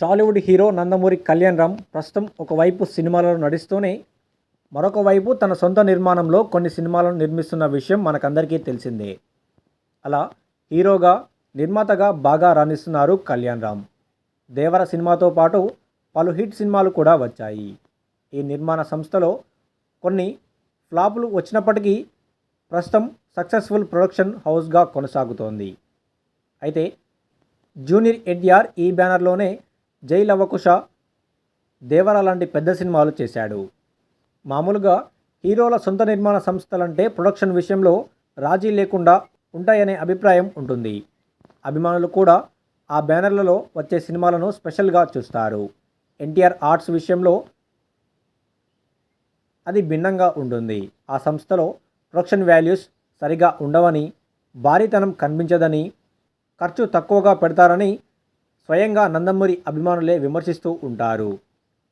Tollywood hero Nandamuri Kalyan Ram ప్రస్తుతం ఒకవైపు సినిమాలలో నడుస్తూనే మరొక వైపు తన సొంత నిర్మాణంలో కొన్ని సినిమాలను నిర్మిస్తున్న విషయం మనకందరికీ తెలిసిందే. అలా హీరోగా నిర్మాతగా బాగా రాణిస్తున్నారు కళ్యాణ్ రామ్. దేవర సినిమాతో పాటు పలు హిట్ సినిమాలు కూడా వచ్చాయి. ఈ నిర్మాణ సంస్థలో కొన్ని ఫ్లాపులు వచ్చినప్పటికీ ప్రస్తుతం సక్సెస్ఫుల్ ప్రొడక్షన్ హౌస్గా కొనసాగుతోంది. అయితే జూనియర్ ఎన్టీఆర్ ఈ బ్యానర్లోనే జై లవకుశ దేవర లాంటి పెద్ద సినిమాలు చేశాడు. మామూలుగా హీరోల సొంత నిర్మాణ సంస్థలంటే ప్రొడక్షన్ విషయంలో రాజీ లేకుండా ఉంటాయనే అభిప్రాయం ఉంటుంది. అభిమానులు కూడా ఆ బ్యానర్లలో వచ్చే సినిమాలను స్పెషల్గా చూస్తారు. ఎన్టీఆర్ ఆర్ట్స్ విషయంలో అది భిన్నంగా ఉంటుంది. ఆ సంస్థలో ప్రొడక్షన్ వాల్యూస్ సరిగా ఉండవని భారీతనం కనిపించదని ఖర్చు తక్కువగా పెడతారని స్వయంగా నందమూరి అభిమానులే విమర్శిస్తూ ఉంటారు.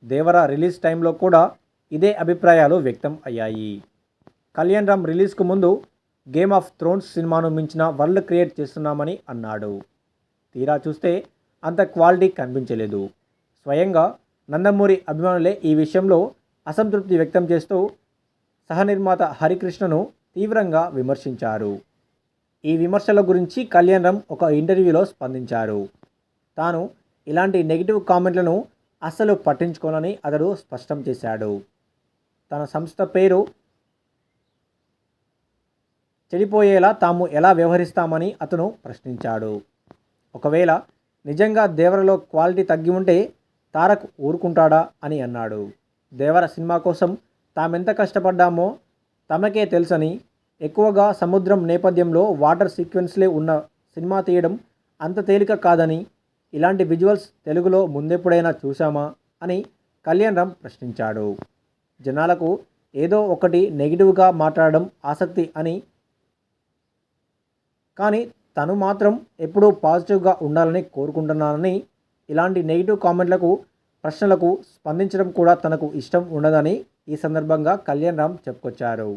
దేవర రిలీజ్ టైంలో కూడా ఇదే అభిప్రాయాలు వ్యక్తం అయ్యాయి. కళ్యాణ్ రామ్ రిలీజ్కు ముందు గేమ్ ఆఫ్ థ్రోన్స్ సినిమాను మించిన వరల్డ్ క్రియేట్ చేస్తున్నామని అన్నాడు. తీరా చూస్తే అంత క్వాలిటీ కనిపించలేదు. స్వయంగా నందమూరి అభిమానులే ఈ విషయంలో అసంతృప్తి వ్యక్తం చేస్తూ సహనిర్మాత హరికృష్ణను తీవ్రంగా విమర్శించారు. ఈ విమర్శల గురించి కళ్యాణ్ రామ్ ఒక ఇంటర్వ్యూలో స్పందించారు. తాను ఇలాంటి నెగిటివ్ కామెంట్లను అస్సలు పట్టించుకోనని అతడు స్పష్టం చేశాడు. తన సంస్థ పేరు చెడిపోయేలా తాము ఎలా వ్యవహరిస్తామని అతను ప్రశ్నించాడు. ఒకవేళ నిజంగా దేవరలో క్వాలిటీ తగ్గి ఉంటే తారక్ ఊరుకుంటాడా అని అన్నాడు. దేవర సినిమా కోసం తామెంత కష్టపడ్డామో తమకే తెలుసని ఎక్కువగా సముద్రం నేపథ్యంలో వాటర్ సీక్వెన్స్లే ఉన్న సినిమా తీయడం అంత తేలిక కాదని ఇలాంటి విజువల్స్ తెలుగులో ముందెప్పుడైనా చూశామా అని కళ్యాణ్ రామ్ ప్రశ్నించాడు. జనాలకు ఏదో ఒకటి నెగిటివ్గా మాట్లాడడం ఆసక్తి అని. కానీ తను మాత్రం ఎప్పుడూ పాజిటివ్గా ఉండాలని కోరుకుంటున్నానని ఇలాంటి నెగిటివ్ కామెంట్లకు ప్రశ్నలకు స్పందించడం కూడా తనకు ఇష్టం ఉండదని ఈ సందర్భంగా కళ్యాణ్ రామ్ చెప్పుకొచ్చారు.